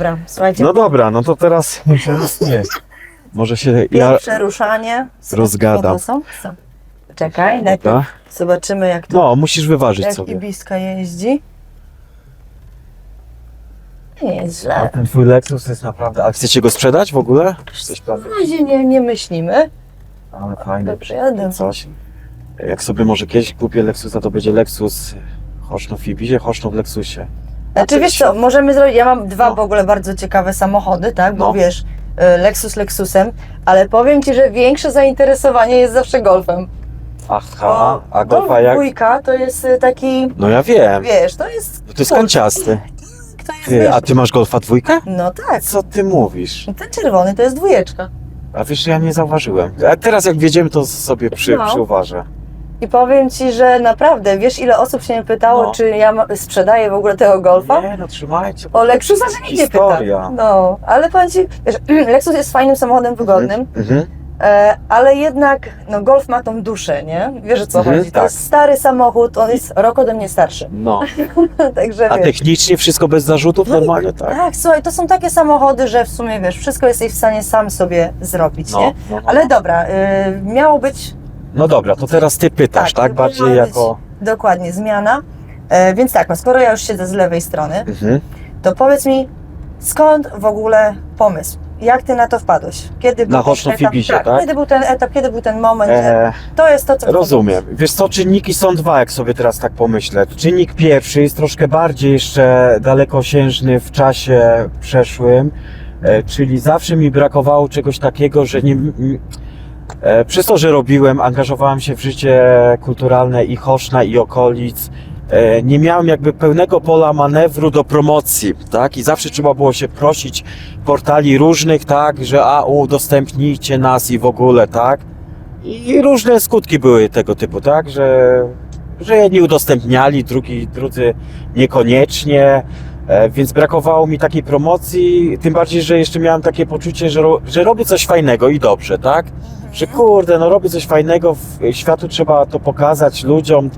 Dobra, słuchajcie, No dobra, no to teraz nie. Może się ja pierwsze ruszanie. rozgadam. Są? Są. Czekaj, najpierw Dobra. zobaczymy jak to No, musisz wyważyć jak sobie. Ibiska jeździ. Nie jest A źle. ten twój Lexus jest naprawdę... A chcecie go sprzedać w ogóle? Coś Na razie nie, nie myślimy. Ale fajne. Dobrze, jadę. Coś. Jak sobie może kiedyś kupię Lexusa, to będzie Lexus Choszno w Ibizie, Choszno w Lexusie. Znaczy wiesz co, możemy zrobić, ja mam dwa No. w ogóle bardzo ciekawe samochody, tak, bo No. wiesz, y, Lexus Lexusem, ale powiem Ci, że większe zainteresowanie jest zawsze Golfem. Aha, a Golf Golfa jak... dwójka to jest y, taki, No ja wiem. wiesz, to jest... To jest kanciasty. To jest, Ty, wiesz, a ty masz Golfa dwójkę? No tak, Co ty mówisz? ten czerwony to jest dwójeczka. A wiesz, ja nie zauważyłem. A teraz jak wiedziemy, to sobie przy, No. przyuważę. I powiem Ci, że naprawdę, wiesz ile osób się mnie pytało, No. czy ja ma, sprzedaję w ogóle tego Golfa? Nie, no trzymajcie. O Lexusa się nikt nie pyta. Historia. No, ale powiem Ci, wiesz, Lexus jest fajnym samochodem, wygodnym, Mhm. e, ale jednak no, Golf ma tą duszę, nie? Wiesz o co Mhm, chodzi? To tak. jest stary samochód, on jest rok ode mnie starszy. No. Także A wiesz. technicznie wszystko bez zarzutów No i- normalnie, tak? Tak, słuchaj, to są takie samochody, że w sumie wiesz, wszystko jesteś w stanie sam sobie zrobić, No, nie? no, no. Ale dobra, y, miało być no dobra, to teraz ty pytasz, tak? to Bardziej jako... Dokładnie, zmiana. E, więc tak, no skoro ja już siedzę z lewej strony, Mhm. to powiedz mi, skąd w ogóle pomysł? Jak ty na to wpadłeś? Kiedy był Na ten Choszno etap? Fibisie, tak, tak? Kiedy był ten etap, kiedy był ten moment? E, to jest to, co rozumiem. Wiesz co, czynniki są dwa, jak sobie teraz tak pomyślę. Czynnik pierwszy jest troszkę bardziej jeszcze dalekosiężny w czasie przeszłym, e, czyli zawsze mi brakowało czegoś takiego, że nie... m- przez to, że robiłem, angażowałem się w życie kulturalne i Choszna i okolic, e, nie miałem jakby pełnego pola manewru do promocji, tak? I zawsze trzeba było się prosić portali różnych, tak? Że a, udostępnijcie nas i w ogóle, tak? I różne skutki były tego typu, tak? Że, że jedni udostępniali, drugi, drudzy niekoniecznie. E, Więc brakowało mi takiej promocji, tym bardziej, że jeszcze miałem takie poczucie, że, że robię coś fajnego i dobrze, tak? Że kurde, no robię coś fajnego, w światu trzeba to pokazać ludziom,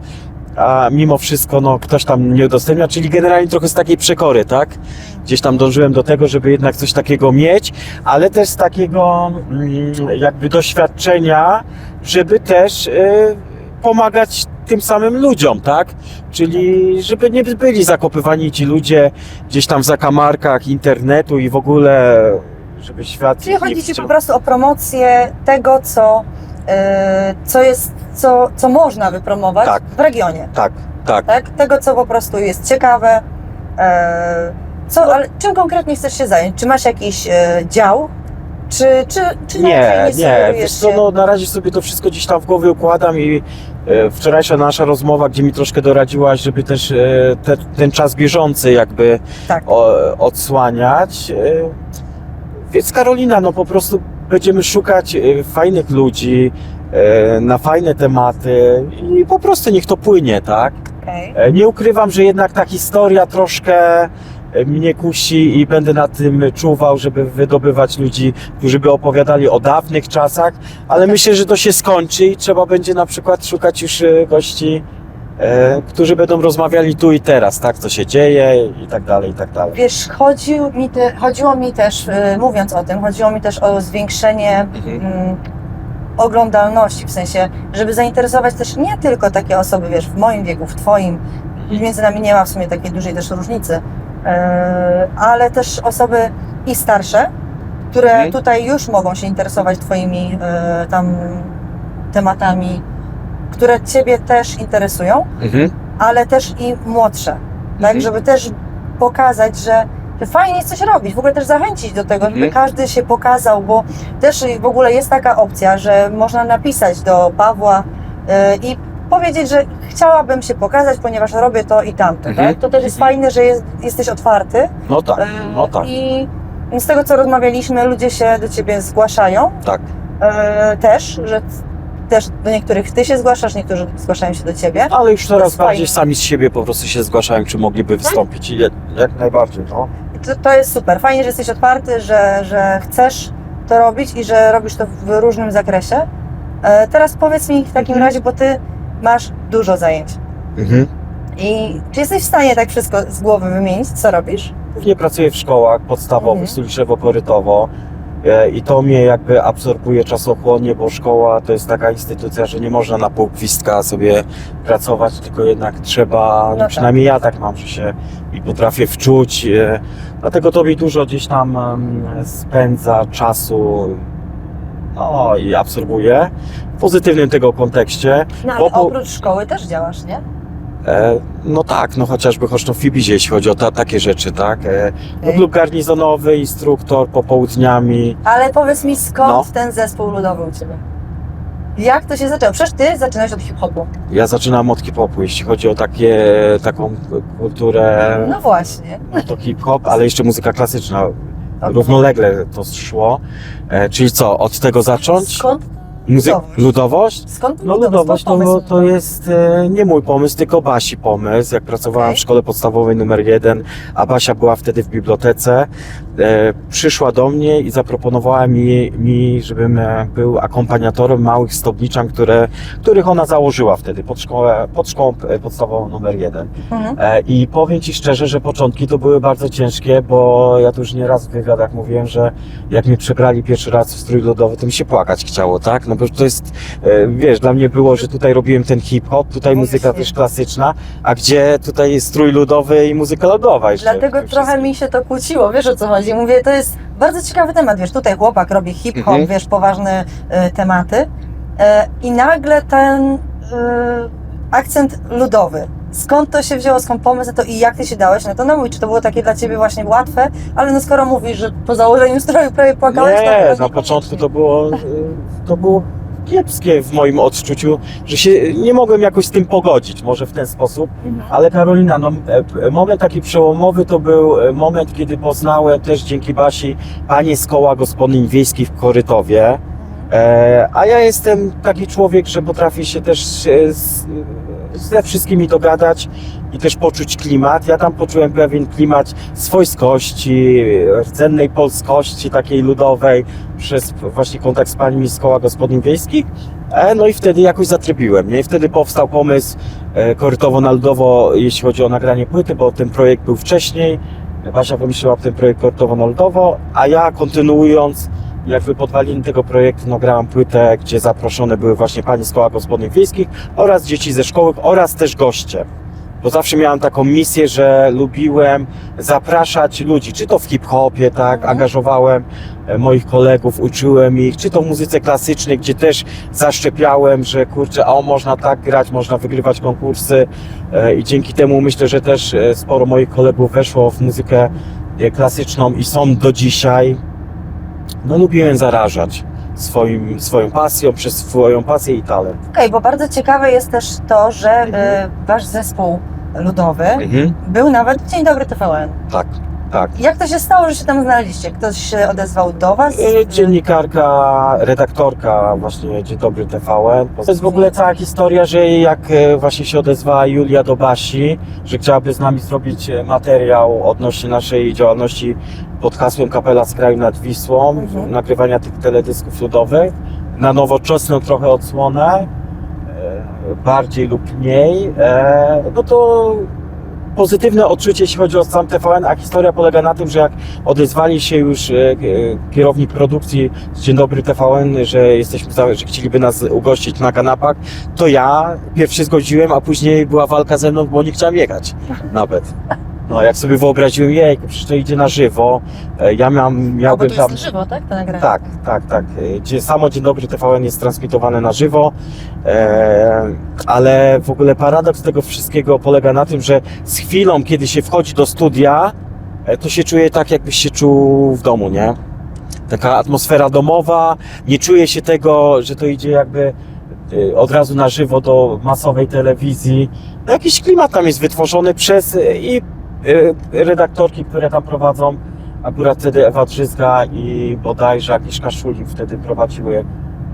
a mimo wszystko no, ktoś tam nie udostępnia, czyli generalnie trochę z takiej przekory, tak? Gdzieś tam dążyłem do tego, żeby jednak coś takiego mieć, ale też z takiego mm, jakby doświadczenia, żeby też y, pomagać tym samym ludziom, tak? Czyli żeby nie byli zakopywani ci ludzie gdzieś tam w zakamarkach internetu i w ogóle, żeby świat... Czyli ich chodzi nie Ci po prostu o promocję tego, co, e, co jest, co, co można wypromować Tak. w regionie. Tak, tak. Tak? Tego, co po prostu jest ciekawe. E, co, ale czym konkretnie chcesz się zająć? Czy masz jakiś e, dział? Czy, czy, czy Nie, raczej nie, sugerujesz wiesz co, się? no na razie sobie to wszystko gdzieś tam w głowie układam i e, wczorajsza nasza rozmowa, gdzie mi troszkę doradziłaś, żeby też e, te, ten czas bieżący jakby Tak. o, odsłaniać. E, więc Karolina, no po prostu będziemy szukać e, fajnych ludzi e, na fajne tematy i po prostu niech to płynie, tak? Okej. E, Nie ukrywam, że jednak ta historia troszkę e, mnie kusi i będę na tym czuwał, żeby wydobywać ludzi, którzy by opowiadali o dawnych czasach, ale myślę, że to się skończy i trzeba będzie na przykład szukać już e, gości, którzy będą rozmawiali tu i teraz, tak, co się dzieje i tak dalej, i tak dalej. Wiesz, chodził mi te, chodziło mi też, e, mówiąc o tym, chodziło mi też o zwiększenie Mhm. mm, oglądalności, w sensie, żeby zainteresować też nie tylko takie osoby, wiesz, w moim wieku, w Twoim, między nami nie ma w sumie takiej dużej też różnicy, e, ale też osoby i starsze, które Mhm. tutaj już mogą się interesować Twoimi e, tam tematami, które Ciebie też interesują, Mhm. ale też i młodsze, tak, Mhm. żeby też pokazać, że, że fajnie jest coś robić, w ogóle też zachęcić do tego, żeby Mhm. każdy się pokazał, bo też w ogóle jest taka opcja, że można napisać do Pawła e, i powiedzieć, że chciałabym się pokazać, ponieważ robię to i tamto, Mhm. tak? To też jest Mhm. fajne, że jest, jesteś otwarty No tak, e, no tak, i z tego, co rozmawialiśmy, ludzie się do Ciebie zgłaszają tak. e, też, że też do niektórych Ty się zgłaszasz, niektórzy zgłaszają się do Ciebie. Ale już coraz bardziej sami z siebie po prostu się zgłaszają, czy mogliby wystąpić i jak, jak najbardziej, no. To, to jest super. Fajnie, że jesteś otwarty, że, że chcesz to robić i że robisz to w różnym zakresie. E, teraz powiedz mi w takim Mhm. razie, bo ty masz dużo zajęć. Mhm. I czy jesteś w stanie tak wszystko z głowy wymienić, co robisz? głównie pracuję w szkołach podstawowych, Mhm. Suliszewo-Korytowo. E, I to mnie jakby absorbuje czasochłonnie, bo szkoła to jest taka instytucja, że nie można na pół gwizdka sobie pracować, tylko jednak trzeba, No tak. przynajmniej ja tak mam, że się i potrafię wczuć. e, Dlatego to mi dużo gdzieś tam spędza czasu, no i absorbuje w pozytywnym tego kontekście. No ale Bo oprócz szkoły też działasz, nie? E, no tak, no chociażby choć to w Fibizie, jeśli chodzi o ta, takie rzeczy, tak? E, no, Ej. klub garnizonowy, instruktor popołudniami. Ale powiedz mi, skąd No. ten zespół ludowy u Ciebie? Jak to się zaczęło? Przecież Ty zaczynałeś od hip-hopu. Ja zaczynam od hip-hopu, jeśli chodzi o takie, taką kulturę, No właśnie. no to hip-hop, ale jeszcze muzyka klasyczna. Równolegle to szło. E, czyli co, od tego zacząć? Skąd, ludowość? ludowość? skąd No ludowość? to, pomysł? to jest e, nie mój pomysł, tylko Basi pomysł. Jak pracowałem Okej. w szkole podstawowej numer jeden, a Basia była wtedy w bibliotece, e, przyszła do mnie i zaproponowała mi, mi żebym e, był akompaniatorem małych stopniczan, które, których ona założyła wtedy pod, szkołę, pod szkołą e, podstawową numer jeden. Mhm. E, I powiem Ci szczerze, że początki to były bardzo ciężkie, bo ja tu już nieraz w wywiadach mówiłem, że jak mnie przebrali pierwszy raz w strój lodowy, to mi się płakać chciało, tak? No bo to jest, e, wiesz, dla mnie było, że tutaj robiłem ten hip-hop, tutaj No muzyka też klasyczna, a gdzie tutaj jest strój ludowy i muzyka lodowa jeszcze. Dlatego trochę wszystkim. mi się to kłóciło, wiesz o co chodzi. Mówię, to jest bardzo ciekawy temat, wiesz, tutaj chłopak robi hip-hop, Mhm. wiesz, poważne y, tematy e, i nagle ten y, akcent ludowy. Skąd to się wzięło, skąd pomysł na to i jak Ty się dałeś na to namówić? Czy to było takie dla Ciebie właśnie łatwe? Ale no skoro mówisz, że po założeniu stroju prawie płakałeś, to Nie, na początku to było, e, to było kiepskie w moim odczuciu, że się nie mogłem jakoś z tym pogodzić, może w ten sposób. Mhm. Ale Karolina, no, e, moment taki przełomowy to był e, moment, kiedy poznałem też dzięki Basi panie z koła gospodyń wiejskich w Korytowie. E, a ja jestem taki człowiek, że potrafię się też ze wszystkimi dogadać i też poczuć klimat. Ja tam poczułem pewien klimat swojskości, rdzennej polskości, takiej ludowej, przez właśnie kontakt z paniami z koła gospodyń wiejskich. E, no i wtedy jakoś zatrybiłem, nie? I wtedy powstał pomysł e, korytowo na ludowo, jeśli chodzi o nagranie płyty, bo ten projekt był wcześniej. Basia wymyśliła ten projekt korytowo na ludowo, a ja kontynuując, jakby podwaliny tego projektu nagrałam płytę, gdzie zaproszone były właśnie panie z koła gospodyń wiejskich oraz dzieci ze szkoły oraz też goście. Bo zawsze miałem taką misję, że lubiłem zapraszać ludzi, czy to w hip-hopie, tak, Mhm. angażowałem e, moich kolegów, uczyłem ich, czy to w muzyce klasycznej, gdzie też zaszczepiałem, że kurczę, a o, można tak grać, można wygrywać konkursy e, i dzięki temu myślę, że też e, sporo moich kolegów weszło w muzykę klasyczną i są do dzisiaj. No lubiłem zarażać swoim, swoją pasją, przez swoją pasję i talent. Okej, bo bardzo ciekawe jest też to, że Mhm. y, Wasz zespół ludowy Mhm. był nawet w Dzień Dobry TVN. Tak, tak. Jak to się stało, że się tam znaleźliście? Ktoś się odezwał do Was? E, Dziennikarka, redaktorka właśnie Dzień Dobry TVN. To jest w ogóle cała historia, że jak e, właśnie się odezwała Julia do Basi, że chciałaby z nami zrobić e, materiał odnośnie naszej działalności pod hasłem Kapela z kraju nad Wisłą, Mhm. nagrywania tych teledysków ludowych na nowoczesną trochę odsłonę, e, bardziej lub mniej, e, no to pozytywne odczucie, jeśli chodzi o sam TVN, a historia polega na tym, że jak odezwali się już e, e, kierownik produkcji Dzień Dobry TVN, że jesteśmy, że chcieliby nas ugościć na kanapach, to ja pierwszy zgodziłem, a później była walka ze mną, bo nie chciałem jechać nawet. No, jak sobie wyobraziłem, jej, przecież to idzie na żywo, e, ja miałem, O, bo miałbym to tam... jest na żywo, tak? To nagranie? Tak, tak, tak. E, Gdzie samo Dzień Dobry TVN jest transmitowane na żywo, e, ale w ogóle paradoks tego wszystkiego polega na tym, że z chwilą, kiedy się wchodzi do studia, to się czuje tak, jakbyś się czuł w domu, nie? Taka atmosfera domowa, nie czuje się tego, że to idzie jakby od razu na żywo do masowej telewizji. No, jakiś klimat tam jest wytworzony przez i redaktorki, które tam prowadzą, Akurat wtedy Ewa Drzyzga i bodajże Agnieszka Szulik wtedy prowadziły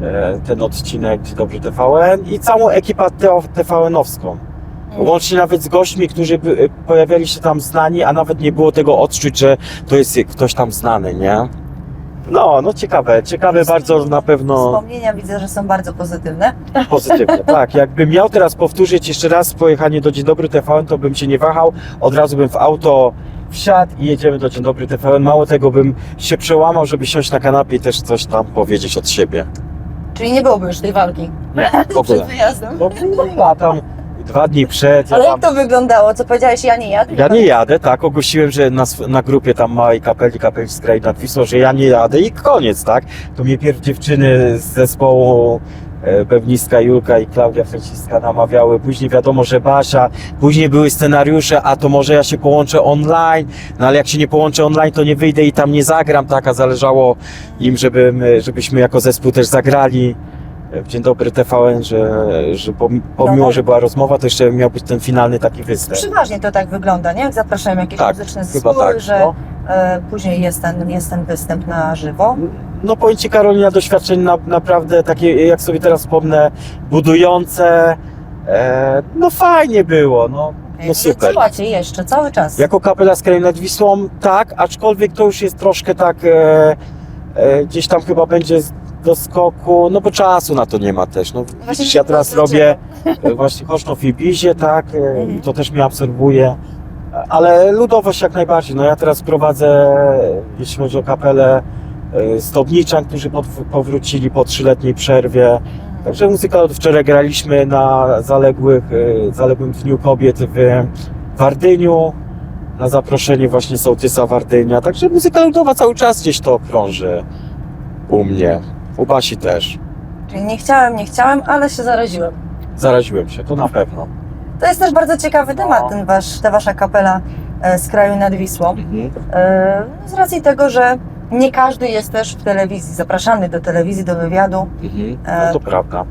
e, ten odcinek Dobry TVN i całą ekipę TVN-owską. Mm. Łącznie nawet z gośćmi, którzy by, pojawiali się tam znani, a nawet nie było tego odczuć, że to jest ktoś tam znany, nie? No, no ciekawe, ciekawe bardzo na pewno Wspomnienia widzę, że są bardzo pozytywne. pozytywnie. Tak, jakbym miał teraz powtórzyć jeszcze raz pojechanie do Dzień Dobry TVN, to bym się nie wahał, od razu bym w auto wsiadł i jedziemy do Dzień Dobry TVN. Mało tego bym się przełamał, żeby siąść na kanapie i też coś tam powiedzieć od siebie. Czyli nie byłoby już tej walki W ogóle. przed wyjazdem. No, no tam dwa dni przed. ja Ale tam- jak to wyglądało? Co powiedziałeś, ja nie jadę? Ja nie jadę, tak, ogłosiłem, że na, sw- na grupie tam małej kapeli, kapeli z kraju nad Wisłą, że ja nie jadę i koniec, tak? To mnie pierw dziewczyny z zespołu e, Pewniska, Julka i Klaudia Franciska namawiały, później wiadomo, że Basia, później były scenariusze, a to może ja się połączę online, no ale jak się nie połączę online, to nie wyjdę i tam nie zagram, tak, a zależało im, żeby my, żebyśmy jako zespół też zagrali w Dzień Dobry TVN, że, że pom- pomimo, że była rozmowa, to jeszcze miał być ten finalny taki występ. Przeważnie to tak wygląda, nie? Jak zapraszają jakieś Tak, muzyczne zespoły, tak, że no. e, później jest ten, jest ten występ na żywo. No powiem Ci Karolina, doświadczeń na, naprawdę takie, jak sobie teraz wspomnę, budujące. E, no fajnie było, no, no super. Działacie jeszcze cały czas. Jako kapela z kraju nad Wisłą, tak, aczkolwiek to już jest troszkę tak, e, e, gdzieś tam chyba będzie do skoku, no bo czasu na to nie ma też. No, Właśnie ja teraz robię e, właśnie Kosztów i Bizie, tak, e, Mhm. to też mnie absorbuje. Ale ludowość jak najbardziej. No ja teraz prowadzę, jeśli chodzi o kapelę, e, Stobniczan, którzy powrócili po trzyletniej przerwie. Także muzyka od wczoraj graliśmy na zaległych, zaległym Dniu Kobiet w Wardyniu. Na zaproszenie właśnie sołtysa Wardynia. Także muzyka ludowa cały czas gdzieś to krąży u mnie. U Basi też. Czyli nie chciałem, nie chciałem, ale się zaraziłem. Zaraziłem się, to na pewno. To jest też bardzo ciekawy temat, No. ten wasz, ta wasza kapela e, z kraju nad Wisłą. E, no z racji tego, że nie każdy jest też w telewizji, zapraszany do telewizji, do wywiadu. No to prawda.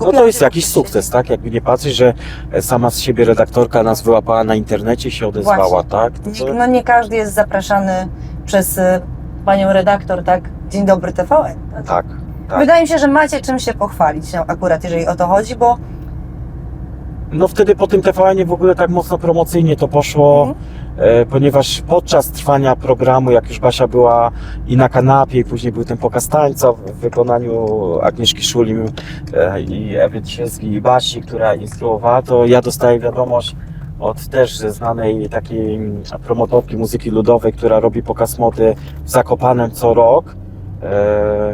No to jest jakiś sukces, tak? Jakby nie patrzeć, że sama z siebie redaktorka nas wyłapała na internecie i się odezwała, Właśnie. tak? To, no nie każdy jest zapraszany przez e, panią redaktor, tak? Dzień dobry TVN. Tak? tak. tak. Wydaje mi się, że macie czym się pochwalić, no, akurat jeżeli o to chodzi, bo No wtedy po tym TVN-ie w ogóle tak mocno promocyjnie to poszło, Mhm. e, ponieważ podczas trwania programu, jak już Basia była i na kanapie, i później był ten pokaz tańca w wykonaniu Agnieszki Szulim e, i Ewy Cielskiej i Basi, która instruowała, to ja dostaję wiadomość od też znanej takiej promotorki muzyki ludowej, która robi pokaz mody w Zakopanem co rok. E,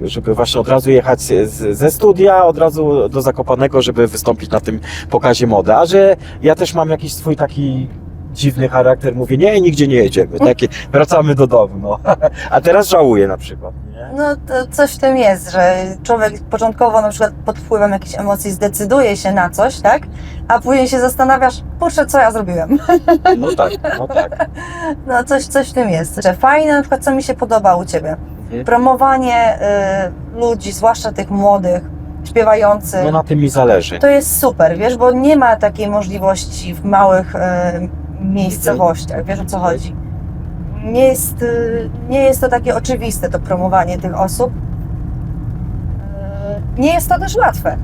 żeby właśnie od razu jechać z, ze studia, od razu do Zakopanego, żeby wystąpić na tym pokazie mody. A że ja też mam jakiś swój taki dziwny charakter, mówię, nie, nigdzie nie jedziemy, takie, wracamy do domu, no. A teraz żałuję na przykład, nie? no, to coś w tym jest, że człowiek początkowo na przykład pod wpływem jakichś emocji zdecyduje się na coś, tak? A później się zastanawiasz, kurczę, co ja zrobiłem? No tak, no tak. No coś, coś w tym jest. Że fajne na przykład, co mi się podoba u Ciebie. Mhm. Promowanie y, ludzi, zwłaszcza tych młodych, śpiewających. No na tym mi zależy. To jest super, wiesz, bo nie ma takiej możliwości w małych e, miejscowościach, wiesz o co chodzi. Nie jest, y, nie jest to takie oczywiste, to promowanie tych osób. E, Nie jest to też łatwe,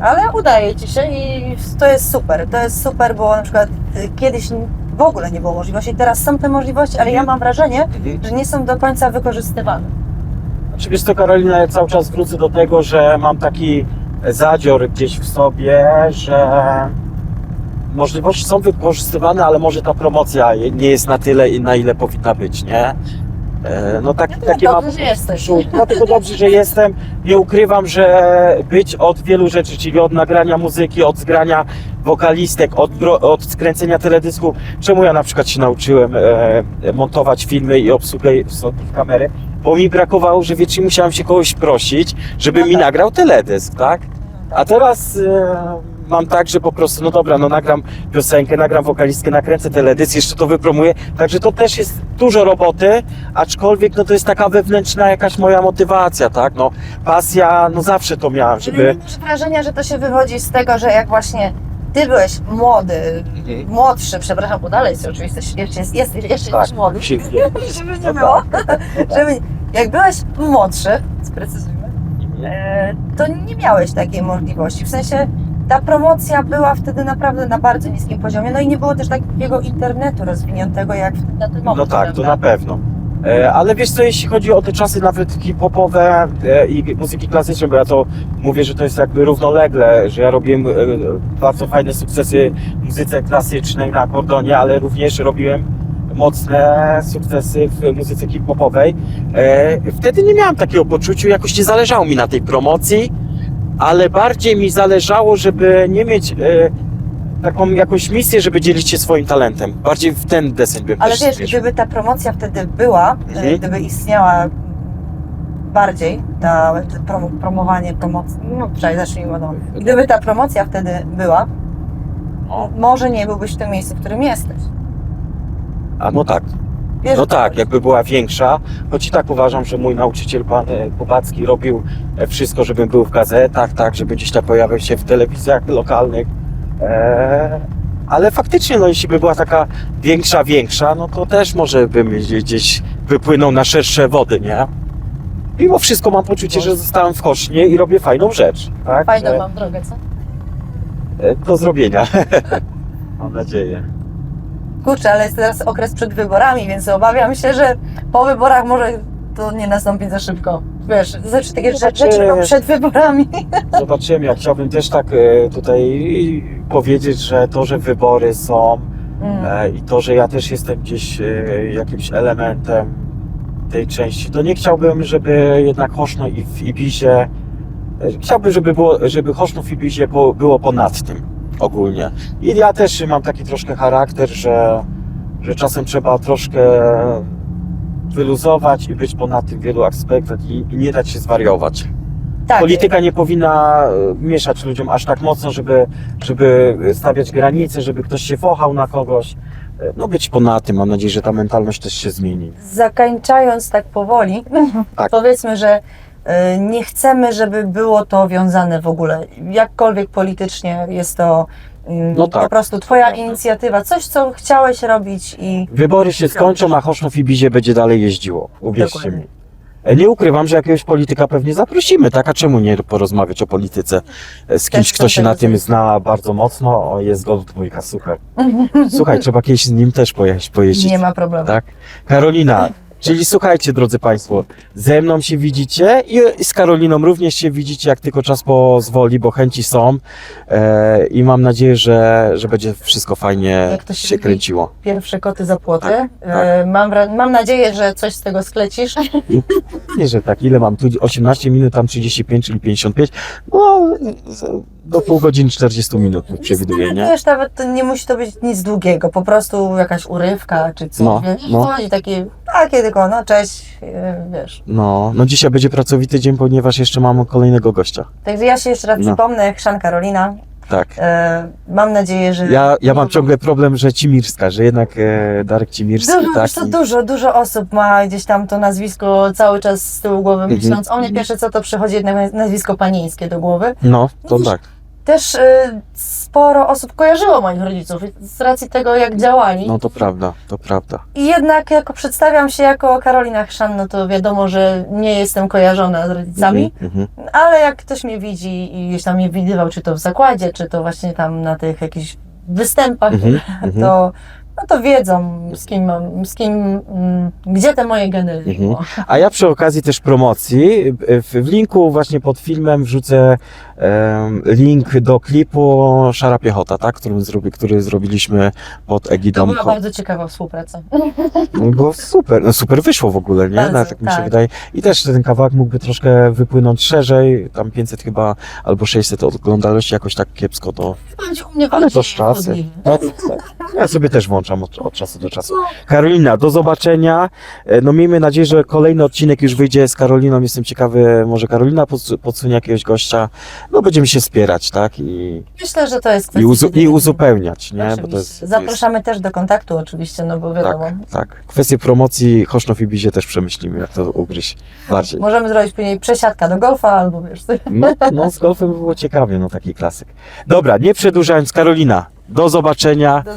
ale udaje Ci się i to jest super. To jest super, bo na przykład y, kiedyś w ogóle nie było możliwości, teraz są te możliwości, ale ja mam wrażenie, Mhm. że nie są do końca wykorzystywane. Wiesz co, Karolina, ja cały czas wrócę do tego, że mam taki zadzior gdzieś w sobie, że możliwości są wykorzystywane, ale może ta promocja nie jest na tyle, na ile powinna być, nie? E, No tak, No takie dobrze, mam że jesteś. Dlatego dobrze, że jestem. Nie ukrywam, że być od wielu rzeczy, czyli od nagrania muzyki, od zgrania wokalistek, od, od skręcenia teledysku. Czemu ja na przykład się nauczyłem e, montować filmy i obsługę obsługi kamery? Bo mi brakowało, że wiecie, musiałem się kogoś prosić, żeby No mi tak. nagrał teledysk, tak? A teraz e, mam tak, że po prostu, no dobra, no nagram piosenkę, nagram wokalistkę, nakręcę teledysk, jeszcze to wypromuję. Także to też jest dużo roboty, aczkolwiek no to jest taka wewnętrzna jakaś moja motywacja, tak? No pasja, no zawsze to miałem, Żeby... żeby... Nie masz wrażenia, że to się wywodzi z tego, że jak właśnie ty byłeś młody, Mhm. młodszy, przepraszam, bo dalej jest oczywiście, jeszcze, jest, jest, jeszcze Tak, jesteś młody, się- żeby No nie było, tak. żeby, jak byłeś młodszy, sprecyzujmy, e, to nie miałeś takiej możliwości, w sensie ta promocja była wtedy naprawdę na bardzo niskim poziomie, no i nie było też takiego internetu rozwiniętego jak na ten moment. No tak, to prawda? na pewno. E, Ale wiesz co, jeśli chodzi o te czasy nawet hip-hopowe e, i muzyki klasycznej, bo ja to mówię, że to jest jakby równolegle, że ja robiłem e, bardzo fajne sukcesy w muzyce klasycznej na akordonie, ale również robiłem mocne sukcesy w muzyce hip-hopowej. Wtedy nie miałem takiego poczucia, jakoś nie zależało mi na tej promocji, ale bardziej mi zależało, żeby nie mieć taką jakąś misję, żeby dzielić się swoim talentem. Bardziej w ten deseń bym Ale też wiesz, gdyby ta promocja wtedy była, Mhm. e, gdyby istniała bardziej, ta, prom, promowanie, promocja, no czekaj, zacznijmy od. Gdyby ta promocja wtedy była, O, może nie byłbyś w tym miejscu, w którym jesteś. A no tak. Wiesz, No o co tak, chodzi? jakby była większa, choć i tak uważam, że mój nauczyciel, pan e, Kubacki, robił e, wszystko, żebym był w gazetach, tak, żeby gdzieś tam pojawiał się w telewizjach lokalnych. E, ale faktycznie, no jeśli by była taka większa, większa, no to też może bym gdzieś- wypłynął na szersze wody, nie? Mimo wszystko mam poczucie, że zostałem w Chosznie i robię fajną rzecz, tak? Fajną że, mam drogę, co? e, do zrobienia. mam nadzieję. Kurczę, ale jest teraz okres przed wyborami, więc obawiam się, że po wyborach może to nie nastąpi za szybko. Wiesz, znaczy takie rzeczy no, przed wyborami. Zobaczymy. Ja chciałbym też tak e, tutaj powiedzieć, że to, że wybory są Mm. e, i to, że ja też jestem gdzieś e, jakimś elementem tej części, to nie chciałbym, żeby jednak Choszno i w Ibizie, chciałbym, żeby, było, żeby Choszno w Ibizie było, było ponad tym ogólnie. I ja też mam taki troszkę charakter, że, że czasem trzeba troszkę wyluzować i być ponad tym w wielu aspektach i, i nie dać się zwariować Tak, polityka nie powinna e, mieszać ludziom aż tak mocno, żeby, żeby stawiać granice, żeby ktoś się fochał na kogoś. E, No być ponad tym, mam nadzieję, że ta mentalność też się zmieni. Zakańczając tak powoli, Tak. powiedzmy, że y, nie chcemy, żeby było to wiązane w ogóle, jakkolwiek politycznie jest to No tak. po prostu Twoja inicjatywa, coś, co chciałeś robić i Wybory się skończą, a Chosznów i Bizie będzie dalej jeździło. Uwierzcie Dokładnie. mi. E, Nie ukrywam, że jakiegoś polityka pewnie zaprosimy, tak? A czemu nie porozmawiać o polityce e, z kimś, Też kto się na tym zna bardzo mocno? O, jest Gold dwójka, super. Słuchaj, trzeba kiedyś z nim też pojeździć. pojeździć. nie ma problemu. Tak? Karolina, czyli słuchajcie, drodzy Państwo, ze mną się widzicie i z Karoliną również się widzicie, jak tylko czas pozwoli, bo chęci są e, i mam nadzieję, że, że będzie wszystko fajnie Jak to się się mówi? kręciło. Pierwsze koty za płoty. Tak, E, Mam, wra- mam nadzieję, że coś z tego sklecisz. Nie, że tak, ile mam tu? 18 minut, tam 35, czyli 55. No, z- do pół godziny 40 minut przewiduję, nie? Wiesz, nawet to nie musi to być nic długiego, po prostu jakaś urywka czy coś. No, wiesz, no. Chodzi takie, takie tylko, no cześć, e, wiesz. No, no dzisiaj będzie pracowity dzień, ponieważ jeszcze mamy kolejnego gościa. Także ja się jeszcze raz No. przypomnę, Chrzan Karolina. Tak. E, mam nadzieję, że... Ja, ja mam ciągle problem, że Cimirska, że jednak e, Darek Cimirski, Dużo, tak? wiesz co, dużo, dużo osób ma gdzieś tam to nazwisko cały czas z tyłu głowy Mhm. myśląc. O mnie pierwsze co to przychodzi jednak nazwisko panieńskie do głowy. No, to Widzisz, tak. Też e, sporo osób kojarzyło moich rodziców z racji tego jak działali. No to prawda, to prawda. I jednak jako przedstawiam się jako Karolina Chrzan, no to wiadomo, że nie jestem kojarzona z rodzicami, Mhm, mhm. ale jak ktoś mnie widzi i gdzieś tam mnie widywał, czy to w zakładzie, czy to właśnie tam na tych jakichś występach, Mhm, mhm. to, no to wiedzą z kim mam, z kim, mm, gdzie te moje geny Mhm. A ja przy okazji też promocji, w, linku właśnie pod filmem wrzucę link do klipu Szara Piechota, tak? Który, zrobi, który zrobiliśmy pod To egidą. była Ko- bardzo ciekawa współpraca. No Było super, no super wyszło w ogóle, nie? Bardzo, No, tak mi się tak. wydaje. I też ten kawałek mógłby troszkę wypłynąć szerzej, tam 500 chyba, albo 600 oglądalności, jakoś tak kiepsko to... Bądź u mnie Ale to z wchodliwy. No, to- ja sobie też włączam od, od czasu do czasu. Karolina, do zobaczenia. E, No miejmy nadzieję, że kolejny odcinek już wyjdzie z Karoliną. Jestem ciekawy, może Karolina podsu- podsunie jakiegoś gościa. No będziemy się wspierać, tak? I, Myślę, że to jest i, kwestia... uzu- i uzupełniać, nie? Bo to jest, to jest, Zapraszamy też do kontaktu oczywiście, no bo wiadomo. tak, tak. Kwestie promocji Chosznow i Bizie też przemyślimy, jak to ugryźć bardziej. Możemy zrobić później przesiadka do golfa albo wiesz, No, no z golfem by było ciekawie, no taki klasyk. Dobra, nie przedłużając, Karolina, do zobaczenia. do